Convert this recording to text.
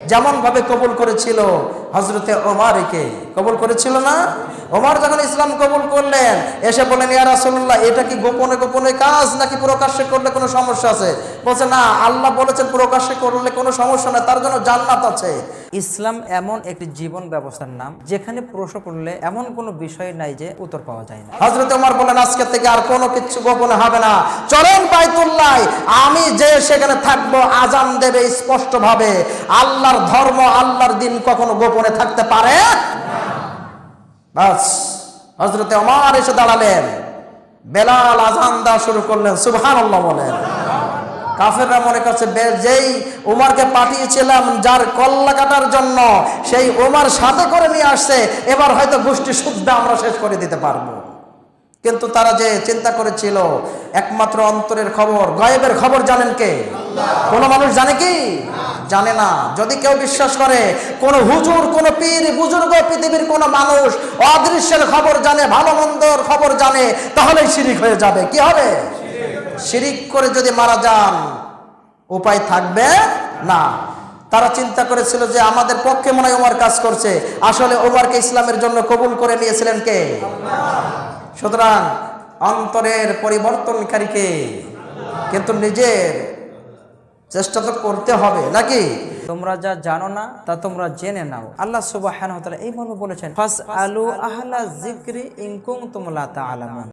যেমন ভাবে কবুল করেছিল হজরতে ওমারকে। কবুল করেছিল না? ওমর যখন ইসলাম কবুল করলেন এসে বলেন ইয়া রাসূলুল্লাহ এটা কি গোপনে গোপনে কাজ নাকি প্রকাশ্যে করলে কোনো সমস্যা আছে? বলছে না আল্লাহ বলেছেন প্রকাশ্যে করলে কোনো সমস্যা না তার জন্য জান্নাত আছে। ইসলাম এমন একটি জীবন ব্যবস্থার নাম যেখানে প্রশ্ন করলে এমন কোনো বিষয় নাই যে উত্তর পাওয়া যায় না। হজরত ওমর বলেন আজকে থেকে আর কোনো কিছু গোপনে হবে না। চরম বাইতুল্লাহ আমি যে সেখানে থাকব আজান দেবে স্পষ্ট ভাবে আল্লাহর ধর্ম আল্লাহর দিন কখনো গোপনে থাকতে পারে হজরতে ওমর এসে দাঁড়ালেন। বেলাল আজান দেওয়া শুরু করলেন সুবহান আল্লাহ বলেন। কাফেররা মনে করছে যেই উমারকে পাঠিয়েছিলাম, যার কল্লা কাটার জন্য, সেই উমার সাথে করে নিয়ে আসছে, এবার হয়তো গোষ্ঠী শুদ্ধ আমরা শেষ করে দিতে পারব। কিন্তু তারা যে চিন্তা করেছিল, একমাত্র অন্তরের খবর, গায়েবের খবর জানেন কে? কোন মানুষ জানে কি? জানে না। যদি কেউ বিশ্বাস করে, কোন হুজুর, কোন পীর, বুজুর্গ, পৃথিবীর কোন মানুষ অদৃশ্যের খবর জানে, ভালো মন্দর খবর জানে, তাহলেই শিরিক হয়ে যাবে। কি হবে? শিরিক করে যদি মারা যান, উপায় থাকবে না। তারা চিন্তা করেছিল যে আমাদের পক্ষে মনে হয় কাজ করছে। আসলে ওমরকে ইসলামের জন্য কবুল করে নিয়েছিলেন কে? সুতরাং অন্তরের পরিবর্তনকারীকে, কিন্তু নিজের চেষ্টা তো করতে হবে, নাকি? তোমরা যা জানো না, তা তোমরা জেনে নাও। আল্লাহ সুবাহ এই মর্মে বলেছেন ফাস আলু আহলা জিক্রি ইন তোমলা তা তাআলামুন।